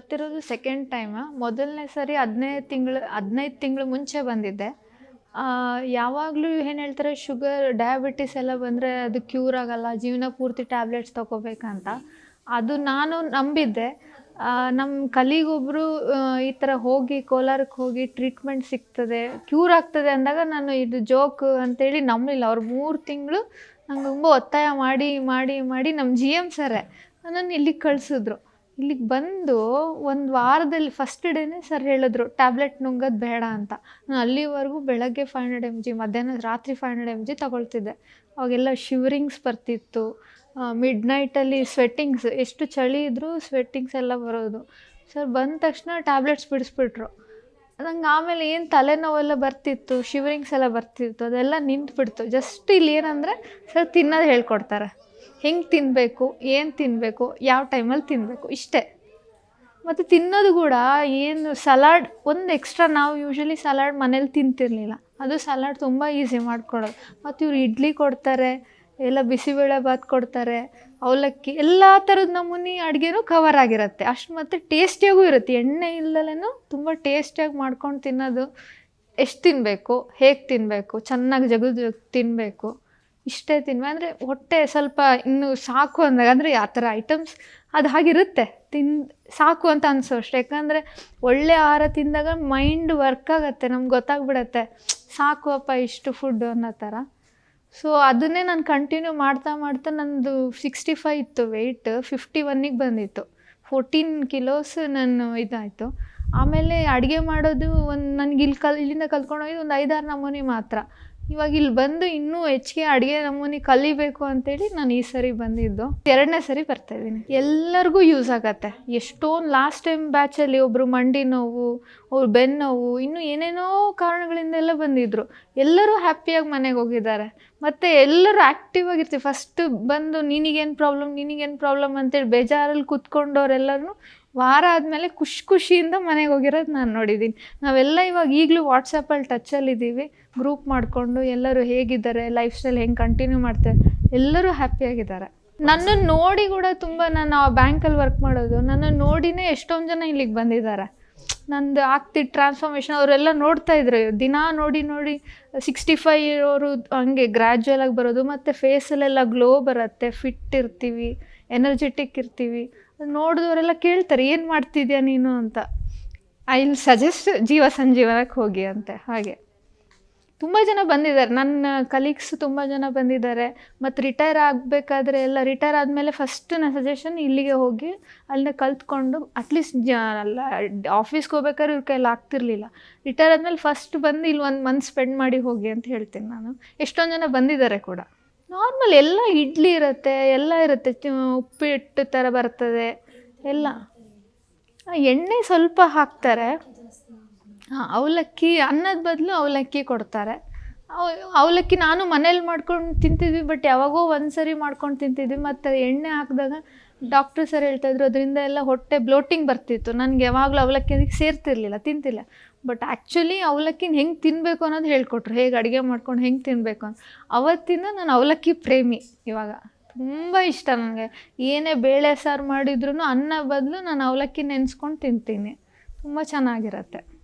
ಬರ್ತಿರೋದು second time ಮೊದಲನೇ ಸರಿ ಹದಿನೈದು ತಿಂಗಳು ಹದಿನೈದು ತಿಂಗಳು ಮುಂಚೆ ಬಂದಿದ್ದೆ. ಯಾವಾಗಲೂ ಏನು ಹೇಳ್ತಾರೆ ಶುಗರ್ ಡಯಾಬಿಟಿಸ್ ಎಲ್ಲ ಬಂದರೆ ಅದು ಕ್ಯೂರ್ ಆಗಲ್ಲ, ಜೀವನ ಪೂರ್ತಿ ಟ್ಯಾಬ್ಲೆಟ್ಸ್ ತೊಗೋಬೇಕಂತ. ಅದು ನಾನು ನಂಬಿದ್ದೆ. ನಮ್ಮ ಕಲಿಗೊಬ್ಬರು ಈ ಥರ ಹೋಗಿ ಕೋಲಾರಕ್ಕೆ ಹೋಗಿ ಟ್ರೀಟ್ಮೆಂಟ್ ಸಿಗ್ತದೆ ಕ್ಯೂರ್ ಆಗ್ತದೆ ಅಂದಾಗ ನಾನು ಇದು ಜೋಕ್ ಅಂತೇಳಿ ನಂಬಲಿಲ್ಲ. ಅವ್ರು ಮೂರು ತಿಂಗಳು ನಂಗೆ ತುಂಬ ಒತ್ತಾಯ ಮಾಡಿ ಮಾಡಿ ಮಾಡಿ ನಮ್ಮ ಜಿ ಎಂ ಸರೇ ನನ್ನನ್ನು ಇಲ್ಲಿಗೆ ಕಳಿಸಿದ್ರು. ಇಲ್ಲಿಗೆ ಬಂದು ಒಂದು ವಾರದಲ್ಲಿ ಫಸ್ಟ್ ಡೇನೇ ಸರ್ ಹೇಳಿದ್ರು ಟ್ಯಾಬ್ಲೆಟ್ ನುಂಗೋದು ಬೇಡ ಅಂತ. ನಾನು ಅಲ್ಲಿವರೆಗೂ ಬೆಳಗ್ಗೆ ಫೈವ್ ಹಂಡ್ರೆಡ್ ಎಂ ಜಿ ಮಧ್ಯಾಹ್ನ ರಾತ್ರಿ ಫೈವ್ ಹಂಡ್ರೆಡ್ ಎಂ ಜಿ ತಗೊಳ್ತಿದ್ದೆ. ಅವಾಗೆಲ್ಲ ಶಿವರಿಂಗ್ಸ್ ಬರ್ತಿತ್ತು. ಮಿಡ್ ನೈಟಲ್ಲಿ ಸ್ವೆಟ್ಟಿಂಗ್ಸ್ ಎಷ್ಟು ಚಳಿ ಇದ್ದರೂ ಸ್ವೆಟ್ಟಿಂಗ್ಸ್ ಎಲ್ಲ ಬರೋದು. ಸರ್ ಬಂದ ತಕ್ಷಣ ಟ್ಯಾಬ್ಲೆಟ್ಸ್ ಬಿಡಿಸ್ಬಿಟ್ರು. ನಂಗೆ ಆಮೇಲೆ ಏನು ತಲೆನೋವೆಲ್ಲ ಬರ್ತಿತ್ತು ಶಿವರಿಂಗ್ಸ್ ಎಲ್ಲ ಬರ್ತಿತ್ತು, ಅದೆಲ್ಲ ನಿಂತುಬಿಡ್ತು. ಜಸ್ಟ್ ಇಲ್ಲಿ ಏನಂದರೆ ಸರ್ ತಿನ್ನೋದು ಹೇಳ್ಕೊಡ್ತಾರೆ. ಹೆಂಗೆ ತಿನ್ನಬೇಕು ಏನು ತಿನ್ನಬೇಕು ಯಾವ ಟೈಮಲ್ಲಿ ತಿನ್ನಬೇಕು ಇಷ್ಟೇ. ಮತ್ತು ತಿನ್ನೋದು ಕೂಡ ಏನು ಸಲಾಡ್, ಒಂದು ಎಕ್ಸ್ಟ್ರಾ ನಾವು ಯೂಶ್ವಲಿ ಸಲಾಡ್ ಮನೇಲಿ ತಿಂತಿರಲಿಲ್ಲ. ಅದು ಸಲಾಡ್ ತುಂಬ ಈಸಿ ಮಾಡ್ಕೊಡೋದು. ಮತ್ತು ಇವ್ರು ಇಡ್ಲಿ ಕೊಡ್ತಾರೆ, ಎಲ್ಲ ಬಿಸಿಬೇಳೆ ಬಾತ್ ಕೊಡ್ತಾರೆ, ಅವಲಕ್ಕಿ, ಎಲ್ಲ ಥರದ ನಮೂನಿ ಅಡುಗೆನೂ ಕವರ್ ಆಗಿರುತ್ತೆ. ಅಷ್ಟು ಮತ್ತು ಟೇಸ್ಟಿಯಾಗೂ ಇರುತ್ತೆ. ಎಣ್ಣೆ ಇಲ್ಲದಲ್ಲೇ ತುಂಬ ಟೇಸ್ಟಿಯಾಗಿ ಮಾಡ್ಕೊಂಡು ತಿನ್ನೋದು, ಎಷ್ಟು ತಿನ್ನಬೇಕು ಹೇಗೆ ತಿನ್ನಬೇಕು ಚೆನ್ನಾಗಿ ಜಗದು ತಿನ್ನಬೇಕು ಇಷ್ಟೇ ತಿನ್ವೆ ಅಂದರೆ ಹೊಟ್ಟೆ ಸ್ವಲ್ಪ ಇನ್ನು ಸಾಕು ಅಂದಾಗ, ಅಂದರೆ ಆ ಥರ ಐಟಮ್ಸ್ ಅದು ಹಾಗಿರುತ್ತೆ. ತಿನ್ ಸಾಕು ಅಂತ ಅನಿಸೋ ಅಷ್ಟೇ. ಯಾಕಂದರೆ ಒಳ್ಳೆ ಆಹಾರ ತಿಂದಾಗ ಮೈಂಡ್ ವರ್ಕ್ ಆಗುತ್ತೆ, ನಮ್ಗೆ ಗೊತ್ತಾಗ್ಬಿಡತ್ತೆ. ಸಾಕು ಅಪ್ಪ, ಇಷ್ಟು ಫುಡ್ಡು ಅನ್ನೋ ಥರ. ಸೊ ಅದನ್ನೇ ನಾನು ಕಂಟಿನ್ಯೂ ಮಾಡ್ತಾ ಮಾಡ್ತಾ ನಂದು ಸಿಕ್ಸ್ಟಿ ಫೈವ್ ಇತ್ತು ವೆಯ್ಟ್ ಫಿಫ್ಟಿ ಒನ್ನಿಗೆ ಬಂದಿತ್ತು. ಫೋರ್ಟೀನ್ ಕಿಲೋಸ್ ನಾನು ಇದಾಯಿತು. ಆಮೇಲೆ ಅಡುಗೆ ಮಾಡೋದು ಒಂದು ನನಗೆ ಇಲ್ಲಿ ಕಲ್, ಇಲ್ಲಿಂದ ಕಲ್ತ್ಕೊಂಡೋಗಿ ಒಂದು ಐದಾರು ನಮೂನಿ ಮಾತ್ರ. ಇವಾಗ ಇಲ್ಲಿ ಬಂದು ಇನ್ನೂ ಹೆಚ್ಚಿಗೆ ಅಡುಗೆ ನಮೂನಿ ಕಲಿಬೇಕು ಅಂತೇಳಿ ನಾನು ಈ ಸರಿ ಬಂದಿದ್ದು. ಎರಡನೇ ಸರಿ ಬರ್ತಾ ಇದ್ದೀನಿ. ಎಲ್ಲರಿಗೂ ಯೂಸ್ ಆಗತ್ತೆ. ಎಷ್ಟೊಂದು ಲಾಸ್ಟ್ ಟೈಮ್ ಬ್ಯಾಚಲ್ಲಿ ಒಬ್ಬರು ಮಂಡಿ ನೋವು, ಅವ್ರು ಬೆನ್ನು ನೋವು, ಇನ್ನೂ ಏನೇನೋ ಕಾರಣಗಳಿಂದೆಲ್ಲ ಬಂದಿದ್ದರು ಎಲ್ಲರೂ ಹ್ಯಾಪಿಯಾಗಿ ಮನೆಗೆ ಹೋಗಿದ್ದಾರೆ. ಮತ್ತು ಎಲ್ಲರೂ ಆ್ಯಕ್ಟಿವ್ ಆಗಿರ್ತೀವಿ. ಫಸ್ಟ್ ಬಂದು ನಿನಗೇನು ಪ್ರಾಬ್ಲಮ್ ನಿನಗೇನು ಪ್ರಾಬ್ಲಮ್ ಅಂತೇಳಿ ಬೇಜಾರಲ್ಲಿ ಕೂತ್ಕೊಂಡವ್ರೆಲ್ಲರೂ ವಾರ ಆದಮೇಲೆ ಖುಷಿ ಖುಷಿಯಿಂದ ಮನೆಗೆ ಹೋಗಿರೋದು ನಾನು ನೋಡಿದ್ದೀನಿ ನಾವೆಲ್ಲ ಇವಾಗ ಈಗಲೂ ವಾಟ್ಸಪ್ಪಲ್ಲಿ ಟಚ್ಚಲ್ಲಿದ್ದೀವಿ ಗ್ರೂಪ್ ಮಾಡಿಕೊಂಡು ಎಲ್ಲರೂ ಹೇಗಿದ್ದಾರೆ ಲೈಫ್ ಸ್ಟೈಲ್ ಹೆಂಗೆ ಕಂಟಿನ್ಯೂ ಮಾಡ್ತಾರೆ, ಎಲ್ಲರೂ ಹ್ಯಾಪಿಯಾಗಿದ್ದಾರೆ ನನ್ನನ್ನು ನೋಡಿ ಕೂಡ ತುಂಬ ನಾನು ಆ ಬ್ಯಾಂಕಲ್ಲಿ ವರ್ಕ್ ಮಾಡೋದು ನನ್ನನ್ನು ನೋಡಿನೇ ಎಷ್ಟೊಂದು ಜನ ಇಲ್ಲಿಗೆ ಬಂದಿದ್ದಾರೆ. ನಂದು ಆಗ್ತಿದ್ದ ಟ್ರಾನ್ಸ್ಫಾರ್ಮೇಷನ್ ಅವರೆಲ್ಲ ನೋಡ್ತಾ ಇದ್ರು. ದಿನ ನೋಡಿ ನೋಡಿ ಸಿಕ್ಸ್ಟಿ ಫೈವ್ ಇರೋರು ಹಂಗೆ ಆಗಿ ಬರೋದು, ಮತ್ತು ಫೇಸಲ್ಲೆಲ್ಲ ಗ್ಲೋ ಬರುತ್ತೆ ಫಿಟ್ ಇರ್ತೀವಿ ಎನರ್ಜೆಟಿಕ್ ಇರ್ತೀವಿ. ನೋಡಿದವರೆಲ್ಲ ಕೇಳ್ತಾರೆ, ಏನು ಮಾಡ್ತಿದ್ಯಾ ನೀನು? ಅಂತ. ಐ ವಿಲ್ ಸಜೆಸ್ಟ್ ಜೀವ ಸಂಜೀವನಕ್ಕೆ ಹೋಗಿ ಅಂತೆ, ಹಾಗೆ. ತುಂಬ ಜನ ಬಂದಿದ್ದಾರೆ. ನನ್ನ ಕಲೀಗ್ಸ್ ತುಂಬ ಜನ ಬಂದಿದ್ದಾರೆ. ಮತ್ತು ರಿಟೈರ್ ಆಗಬೇಕಾದ್ರೆ ಎಲ್ಲ ರಿಟೈರ್ ಆದಮೇಲೆ ಫಸ್ಟ್ ನನ್ನ ಸಜೆಷನ್ ಇಲ್ಲಿಗೆ ಹೋಗಿ ಅಲ್ಲಿನ ಕಲ್ತ್ಕೊಂಡು ಅಟ್ಲೀಸ್ಟ್ ಜ, ಅಲ್ಲ ಆಫೀಸ್ಗೆ ಹೋಗ್ಬೇಕಾದ್ರೆ ಇವ್ರ ಕೈಲಿ ಆಗ್ತಿರ್ಲಿಲ್ಲ. ರಿಟೈರ್ ಆದಮೇಲೆ ಫಸ್ಟ್ ಬಂದು ಇಲ್ಲಿ ಒಂದು ಮಂತ್ ಸ್ಪೆಂಡ್ ಮಾಡಿ ಹೋಗಿ ಅಂತ ಹೇಳ್ತೀನಿ ನಾನು. ಎಷ್ಟೊಂದು ಜನ ಬಂದಿದ್ದಾರೆ ಕೂಡ. ನಾರ್ಮಲ್ ಎಲ್ಲ ಇಡ್ಲಿ ಇರುತ್ತೆ, ಎಲ್ಲ ಇರುತ್ತೆ. ಉಪ್ಪಿಟ್ಟು ಥರ ಬರ್ತದೆ. ಎಲ್ಲ. ಎಣ್ಣೆ ಸ್ವಲ್ಪ ಹಾಕ್ತಾರೆ. ಹಾಂ, ಅವಲಕ್ಕಿ, ಅನ್ನದ ಬದಲು ಅವಲಕ್ಕಿ ಕೊಡ್ತಾರೆ. ಅವ್- ಅವಲಕ್ಕಿ ನಾನು ಮನೇಲಿ ಮಾಡ್ಕೊಂಡು ತಿಂತಿದ್ವಿ, ಬಟ್ ಯಾವಾಗೋ ಒಂದು ಸರಿ ಮಾಡ್ಕೊಂಡು ತಿಂತಿದ್ವಿ. ಮತ್ತು ಎಣ್ಣೆ ಹಾಕಿದಾಗ ಡಾಕ್ಟ್ರ್ ಸರ್ ಹೇಳ್ತಾಯಿದ್ರು ಅದರಿಂದ ಎಲ್ಲ ಹೊಟ್ಟೆ ಬ್ಲೋಟಿಂಗ್ ಬರ್ತಿತ್ತು. ನನಗೆ ಯಾವಾಗಲೂ ಅವಲಕ್ಕಿ ಅದಕ್ಕೆ ಸೇರ್ತಿರ್ಲಿಲ್ಲ, ತಿಂತಿಲ್ಲ. ಬಟ್ ಆ್ಯಕ್ಚುಲಿ ಅವಲಕ್ಕಿನ ಹೆಂಗೆ ತಿನ್ನಬೇಕು ಅನ್ನೋದು ಹೇಳ್ಕೊಟ್ರು. ಹೇಗೆ ಅಡುಗೆ ಮಾಡ್ಕೊಂಡು ಹೆಂಗೆ ತಿನ್ನಬೇಕು ಅಂತ ಅವತ್ತಿಂದ ನಾನು ಅವಲಕ್ಕಿ ಪ್ರೇಮಿ ಇವಾಗ. ತುಂಬ ಇಷ್ಟ ನನಗೆ. ಏನೇ ಬೇಳೆ ಸಾರು ಮಾಡಿದ್ರು ಅನ್ನ ಬದಲು ನಾನು ಅವಲಕ್ಕಿ ನೆನೆಸ್ಕೊಂಡು ತಿಂತೀನಿ. ತುಂಬ ಚೆನ್ನಾಗಿರತ್ತೆ.